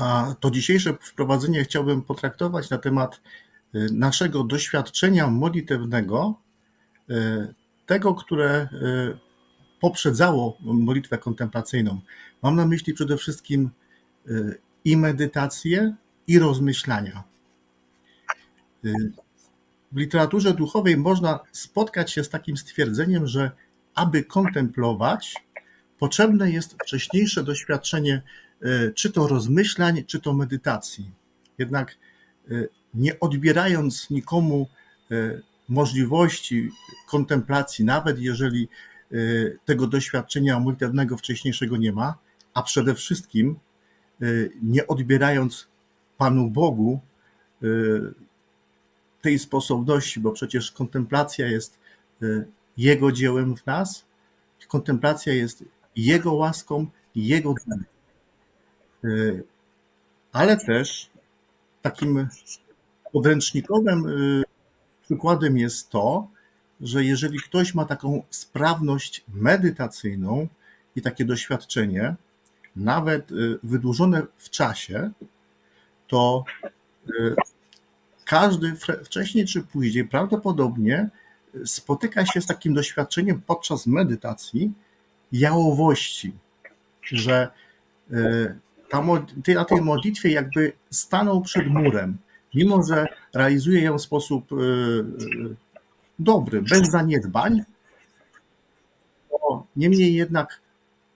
A to dzisiejsze wprowadzenie chciałbym potraktować na temat y, naszego doświadczenia modlitewnego, y, tego, które y, poprzedzało modlitwę kontemplacyjną. Mam na myśli przede wszystkim i medytację, i rozmyślania. W literaturze duchowej można spotkać się z takim stwierdzeniem, że aby kontemplować, potrzebne jest wcześniejsze doświadczenie czy to rozmyślań, czy to medytacji. Jednak e, nie odbierając nikomu e, możliwości kontemplacji, nawet jeżeli tego doświadczenia modlitewnego wcześniejszego nie ma, a przede wszystkim nie odbierając Panu Bogu tej sposobności, bo przecież kontemplacja jest Jego dziełem w nas, kontemplacja jest Jego łaską, Jego darem. Y, ale też takim podręcznikowym y, przykładem jest to, że jeżeli ktoś ma taką sprawność medytacyjną i takie doświadczenie, nawet y, wydłużone w czasie, to każdy wcześniej czy później prawdopodobnie spotyka się z takim doświadczeniem podczas medytacji jałowości, że ta, na tej modlitwie jakby stanął przed murem, mimo że realizuje ją w sposób e, e, dobry, bez zaniedbań, to niemniej jednak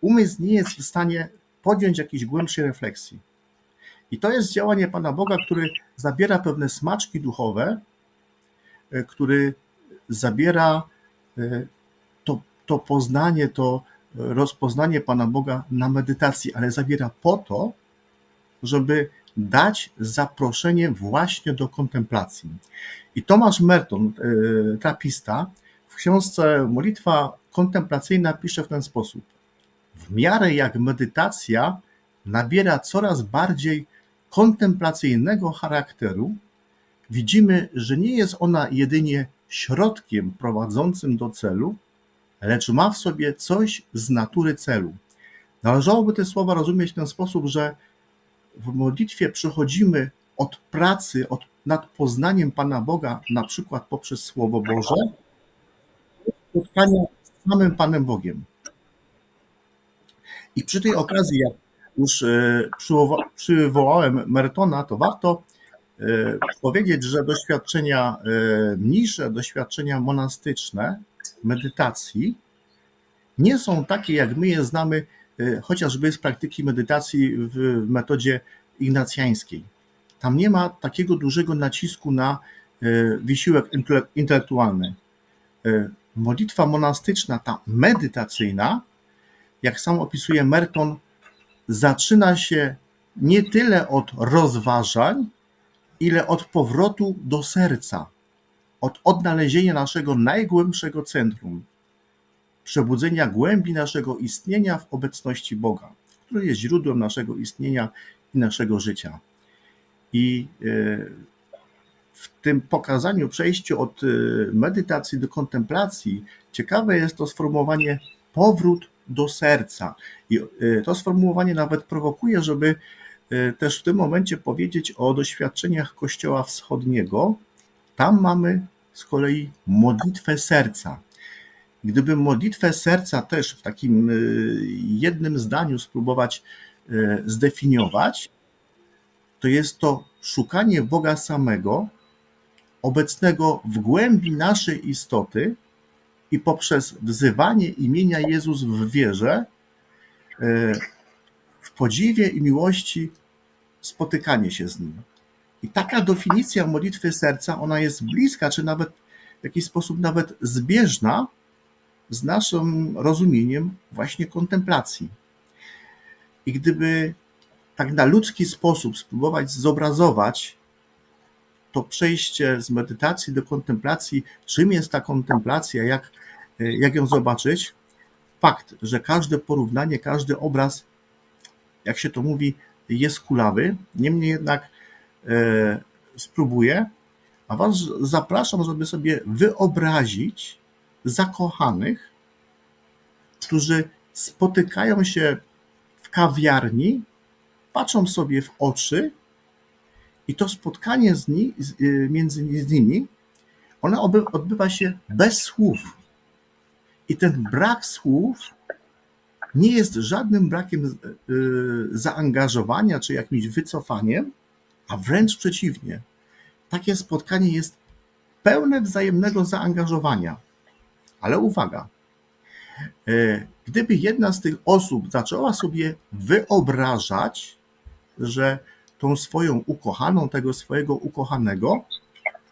umysł nie jest w stanie podjąć jakiejś głębszej refleksji. I to jest działanie Pana Boga, który zabiera pewne smaczki duchowe, e, który zabiera to, to poznanie, to rozpoznanie Pana Boga na medytacji, ale zawiera po to, żeby dać zaproszenie właśnie do kontemplacji. I Tomasz Merton, e, trapista, w książce Molitwa kontemplacyjna pisze w ten sposób. W miarę jak medytacja nabiera coraz bardziej kontemplacyjnego charakteru, widzimy, że nie jest ona jedynie środkiem prowadzącym do celu, lecz ma w sobie coś z natury celu. Należałoby te słowa rozumieć w ten sposób, że w modlitwie przechodzimy od pracy, od, nad poznaniem Pana Boga, na przykład poprzez Słowo Boże, spotkania z samym Panem Bogiem. I przy tej okazji, jak już e, przywołałem Mertona, to warto e, powiedzieć, że doświadczenia e, mniejsze, doświadczenia monastyczne, medytacji nie są takie, jak my je znamy, e, chociażby z praktyki medytacji w metodzie ignacjańskiej. Tam nie ma takiego dużego nacisku na e, wysiłek intelektualny. E, modlitwa monastyczna, ta medytacyjna, jak sam opisuje Merton, zaczyna się nie tyle od rozważań, ile od powrotu do serca od odnalezienia naszego najgłębszego centrum, przebudzenia głębi naszego istnienia w obecności Boga, który jest źródłem naszego istnienia i naszego życia. I e, w tym pokazaniu, przejściu od e, medytacji do kontemplacji, ciekawe jest to sformułowanie powrót do serca. I e, to sformułowanie nawet prowokuje, żeby też w tym momencie powiedzieć o doświadczeniach Kościoła Wschodniego. Tam mamy z kolei modlitwę serca. Gdyby modlitwę serca też w takim y, jednym zdaniu spróbować y, zdefiniować, to jest to szukanie Boga samego, obecnego w głębi naszej istoty i poprzez wzywanie imienia Jezus w wierze, y, w podziwie i miłości spotykanie się z Nim. I taka definicja modlitwy serca, ona jest bliska, czy nawet w jakiś sposób nawet zbieżna z naszym rozumieniem właśnie kontemplacji. I gdyby tak na ludzki sposób spróbować zobrazować to przejście z medytacji do kontemplacji, czym jest ta kontemplacja, jak, jak ją zobaczyć, fakt, że każde porównanie, każdy obraz, jak się to mówi, jest kulawy. Niemniej jednak spróbuję, a Was zapraszam, żeby sobie wyobrazić zakochanych, którzy spotykają się w kawiarni patrzą sobie w oczy i to spotkanie z ni, y, między z nimi, ono odbywa się bez słów. I ten brak słów nie jest żadnym brakiem y, zaangażowania czy jakimś wycofaniem, a wręcz przeciwnie. Takie spotkanie jest pełne wzajemnego zaangażowania. Ale uwaga, e, gdyby jedna z tych osób zaczęła sobie wyobrażać, że tą swoją ukochaną, tego swojego ukochanego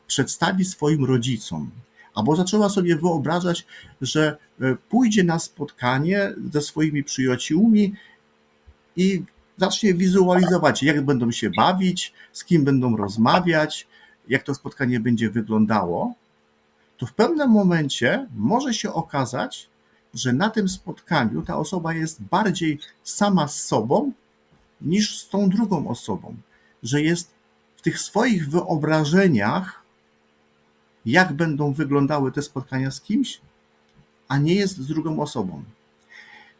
przedstawi swoim rodzicom, albo zaczęła sobie wyobrażać, że e, pójdzie na spotkanie ze swoimi przyjaciółmi i zacznie wizualizować, jak będą się bawić, z kim będą rozmawiać, jak to spotkanie będzie wyglądało, to w pewnym momencie może się okazać, że na tym spotkaniu ta osoba jest bardziej sama z sobą niż z tą drugą osobą, że jest w tych swoich wyobrażeniach, jak będą wyglądały te spotkania z kimś, a nie jest z drugą osobą.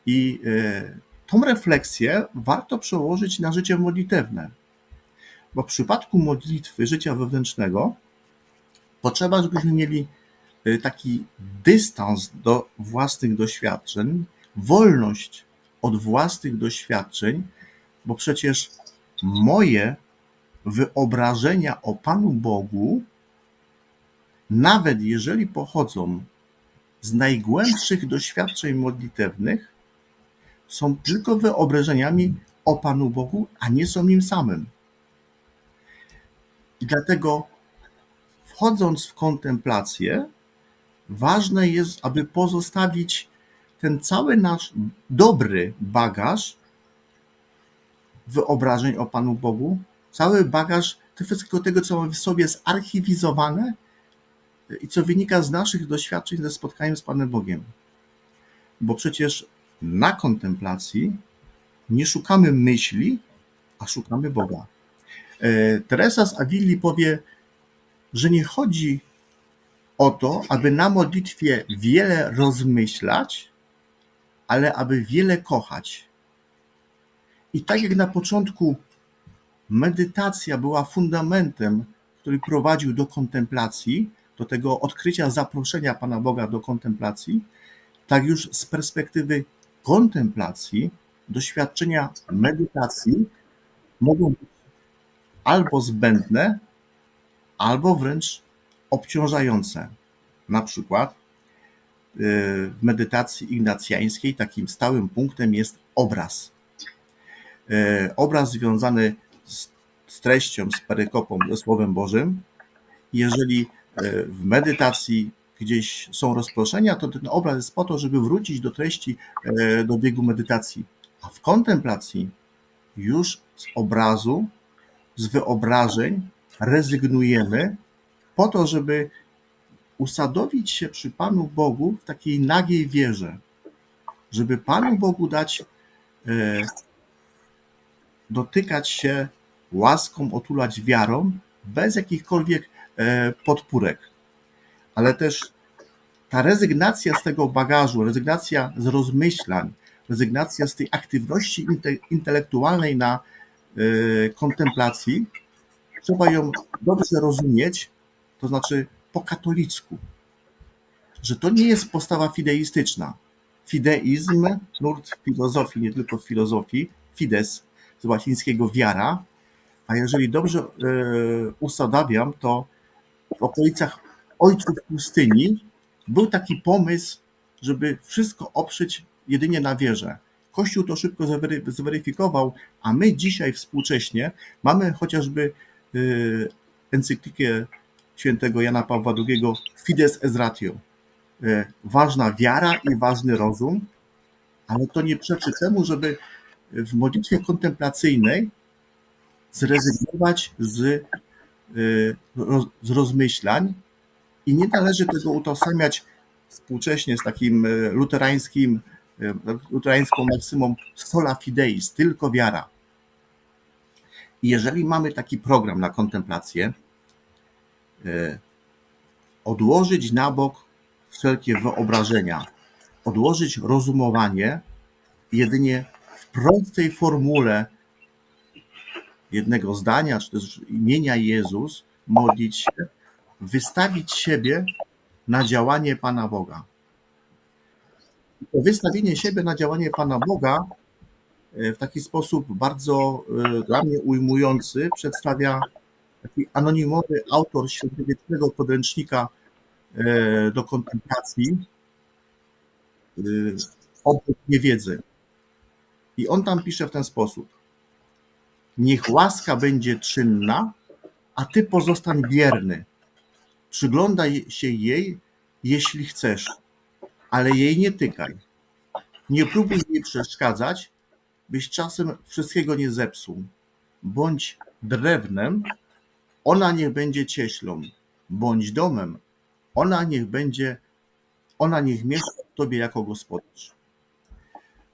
I e, tą refleksję warto przełożyć na życie modlitewne, bo w przypadku modlitwy życia wewnętrznego potrzeba, żebyśmy mieli e, taki dystans do własnych doświadczeń, wolność od własnych doświadczeń, bo przecież moje wyobrażenia o Panu Bogu, nawet jeżeli pochodzą z najgłębszych doświadczeń modlitewnych, są tylko wyobrażeniami o Panu Bogu, a nie są nim samym. I dlatego, wchodząc w kontemplację, ważne jest, aby pozostawić ten cały nasz dobry bagaż wyobrażeń o Panu Bogu, cały bagaż wszystkiego tego, co mamy w sobie zarchiwizowane i co wynika z naszych doświadczeń ze spotkaniem z Panem Bogiem. Bo przecież na kontemplacji nie szukamy myśli, a szukamy Boga. E, Teresa z Avilli powie, że nie chodzi o to, aby na modlitwie wiele rozmyślać, ale aby wiele kochać. I tak jak na początku medytacja była fundamentem, który prowadził do kontemplacji, do tego odkrycia zaproszenia Pana Boga do kontemplacji, tak już z perspektywy kontemplacji, doświadczenia medytacji mogą być albo zbędne, albo wręcz obciążające. Na przykład y, w medytacji ignacjańskiej takim stałym punktem jest obraz. Y, obraz związany z, treścią, z perykopą, ze Słowem Bożym. Jeżeli y, w medytacji gdzieś są rozproszenia, to ten obraz jest po to, żeby wrócić do treści, do biegu medytacji. A w kontemplacji już z obrazu, z wyobrażeń rezygnujemy po to, żeby usadowić się przy Panu Bogu w takiej nagiej wierze, żeby Panu Bogu dać e, dotykać się łaską, otulać wiarą, bez jakichkolwiek e, podpórek. Ale też ta rezygnacja z tego bagażu, rezygnacja z rozmyślań, rezygnacja z tej aktywności intelektualnej na e, kontemplacji, trzeba ją dobrze rozumieć, to znaczy po katolicku, że to nie jest postawa fideistyczna. Fideizm, nurt filozofii, nie tylko filozofii, fides z łacińskiego wiara, a jeżeli dobrze e, usadawiam, to w okolicach ojców pustyni był taki pomysł, żeby wszystko oprzeć jedynie na wierze. Kościół to szybko zweryfikował, a my dzisiaj współcześnie mamy chociażby e, encyklikę świętego Jana Pawła II Fides es ratio. E, ważna wiara i ważny rozum, ale to nie przeczy temu, żeby w modlitwie kontemplacyjnej zrezygnować z, e, z rozmyślań i nie należy tego utożsamiać współcześnie z takim e, luterańskim, luterańską maksymą sola fideis, tylko wiara. I jeżeli mamy taki program na kontemplację, odłożyć na bok wszelkie wyobrażenia, odłożyć rozumowanie, jedynie w prostej formule jednego zdania, czy też imienia Jezus, modlić się, wystawić siebie na działanie Pana Boga. To wystawienie siebie na działanie Pana Boga e, w taki sposób bardzo e, dla mnie ujmujący przedstawia taki anonimowy autor średniowiecznego podręcznika e, do kontemplacji obok niewiedzy. I on tam pisze w ten sposób. Niech łaska będzie czynna, a ty pozostań wierny. Przyglądaj się jej, jeśli chcesz, ale jej nie tykaj. Nie próbuj jej przeszkadzać, byś czasem wszystkiego nie zepsuł. Bądź drewnem, ona niech będzie cieślą. Bądź domem, ona niech będzie, ona niech mieszka w tobie jako gospodarz.